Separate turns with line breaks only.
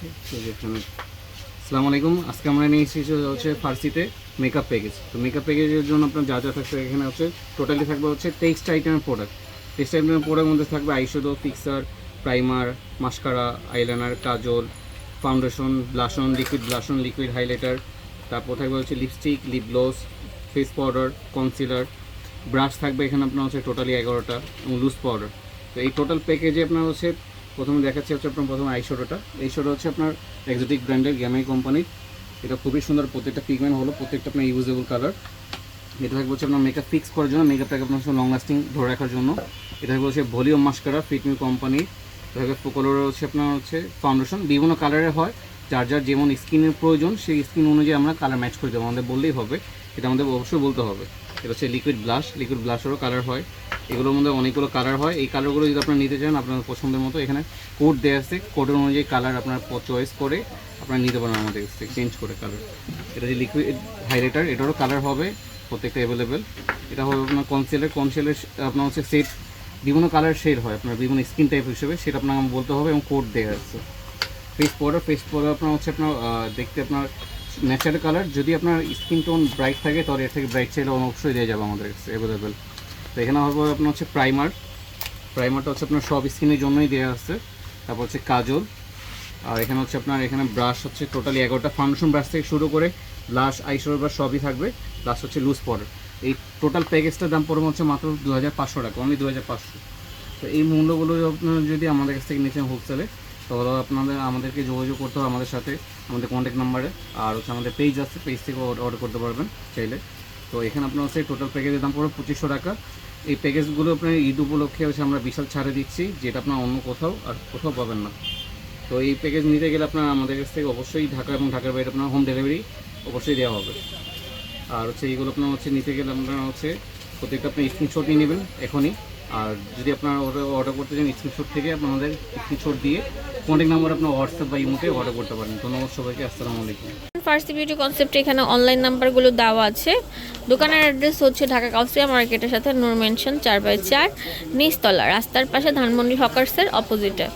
আসসালামু আলাইকুম। আজকে আমরা নিয়ে এসেছি হচ্ছে ফার্সিতে মেকআপ প্যাকেজ তো মেকআপ প্যাকেজের জন্য আপনার যা যা থাকবে এখানে হচ্ছে টোটালি থাকবে হচ্ছে টেক্সট আইটেমের প্রোডাক্ট টেক্সট আইটেমের প্রোডাক্টের মধ্যে থাকবে eyeshadow fixer primer mascara eyeliner kajal foundation blush on liquid blush on liquid highlighter তারপর থাকবে হচ্ছে lipstick lip gloss face powder concealer brush থাকবে এখানে আপনার হচ্ছে টোটালি এগারোটা এবং লুজ পাউডার তো এই টোটাল প্যাকেজে আপনার হচ্ছে প্রথমে দেখাচ্ছি হচ্ছে আপনার প্রথমে আইশ্যাডোটা আইশ্যাডো হচ্ছে আপনার এক্সোটিক ব্র্যান্ডের গ্যামাই কোম্পানির এটা খুবই সুন্দর, প্রত্যেকটা পিগমেন্ট হলো, প্রত্যেকটা আপনার ইউজেবল কালার এটা থাকবে হচ্ছে আপনার মেকআপ ফিক্স করার জন্য মেকআপটাকে আপনার লং লাস্টিং ধরে রাখার জন্য। এটা থাকবে হচ্ছে ভলিউম মাস্কারা ফিটমি কোম্পানির থাকবে কালার হচ্ছে আপনার হচ্ছে ফাউন্ডেশন বিভিন্ন কালারের হয়, যার যার যেমন স্কিনের প্রয়োজন, সেই স্কিন অনুযায়ী আমরা কালার ম্যাচ করে দেবো। আমাদের বললেই হবে, এটা আমাদের অবশ্যই বলতে হবে। এটা হচ্ছে লিকুইড ব্লাশ লিকুইড ব্লাশেরও কালার হয়। এগুলোর মধ্যে অনেকগুলো কালার হয়। এই কালারগুলো যদি আপনারা নিতে চান আপনার পছন্দের মতো এখানে কোড দেওয়া আছে। কোডের অনুযায়ী কালার আপনার চয়েস করে আপনারা নিতে পারেন আমাদের কাছ চেঞ্জ করে কালার এটা যে লিকুইড হাইলাইটার এটারও কালার হবে, প্রত্যেকটা অ্যাভেলেবেল এটা হবে আপনার কনসিলার কনসিলার আপনার হচ্ছে সেট বিভিন্ন কালার শেড হয় আপনার, বিভিন্ন স্কিন টাইপ হিসেবে। সেটা আপনার বলতে হবে এবং কোড দেওয়া আছে। ফেস পাউডার ফেস পাউডার আপনার হচ্ছে আপনার দেখতে আপনার ন্যাচারাল কালার যদি আপনার স্কিন টোন ব্রাইট থাকে, তাহলে এর থেকে ব্রাইট চাইলে অবশ্যই দেওয়া যাবে আমাদের কাছে অ্যাভেলেবেল তো এখানে হবে আপনার হচ্ছে প্রাইমার প্রাইমারটা হচ্ছে আপনার সব স্কিনের জন্যই দেওয়া আছে। তারপর হচ্ছে কাজল। আর এখানে হচ্ছে আপনার, এখানে ব্রাশ হচ্ছে টোটালি এগারোটা ফাউন্ডেশন ব্রাশ থেকে শুরু করে ব্লাশ আইশ্যাডো ব্রাশ সবই থাকবে। প্লাস হচ্ছে লুজ পাউডার এই টোটাল প্যাকেজটার দাম পড়বে হচ্ছে মাত্র দু হাজার পাঁচশো টাকা অনলি দু হাজার পাঁচশো। তো এই মূল্যগুলো আপনারা যদি আমাদের কাছ থেকে নিচ্ছেন হোলসেলে তাহলে আপনাদের, আমাদেরকে যোগাযোগ করতে হবে আমাদের সাথে, আমাদের কন্ট্যাক্ট নাম্বারে আর হচ্ছে আমাদের পেজ আছে পেজ থেকে অর্ডার করতে পারবেন চাইলে। তো এখানে আপনার হচ্ছে টোটাল প্যাকেজের দাম পড়বে পঁচিশশো টাকা। এই প্যাকেজগুলো আপনার ঈদ উপলক্ষে হচ্ছে আমরা বিশাল ছাড়ে দিচ্ছি, যেটা আপনার অন্য কোথাও আর কোথাও পাবেন না। তো এই প্যাকেজ নিতে গেলে আপনার আমাদের কাছ থেকে অবশ্যই ঢাকা এবং ঢাকার বাইরে আপনার হোম ডেলিভারি অবশ্যই দেওয়া হবে। আর হচ্ছে এইগুলো আপনার হচ্ছে নিতে গেলে আপনার হচ্ছে প্রত্যেকটা আপনি স্ক্রিনশট নিয়ে নেবেন এখনই। আর যদি আপনারা অর্ডার করতে চান স্ক্রিনশট থেকে আপনাদের স্ক্রিনশট দিয়ে কন্ট্যাক্ট নাম্বার আপনার হোয়াটসঅ্যাপ বা ইমোতে অর্ডার করতে পারেন। ধন্যবাদ সবাইকে, আসসালামু আলাইকুম।
ফার্সি বিউটি কনসেপ্টে এখানে অনলাইন নাম্বারগুলো দেওয়া আছে। দোকানের অ্যাড্রেস হচ্ছে ঢাকা কাউসিয়া মার্কেটের সাথে নূর মেনশন চার বাই চার, নিচতলা, রাস্তার পাশে ধানমন্ডি হকার্সের অপোজিটে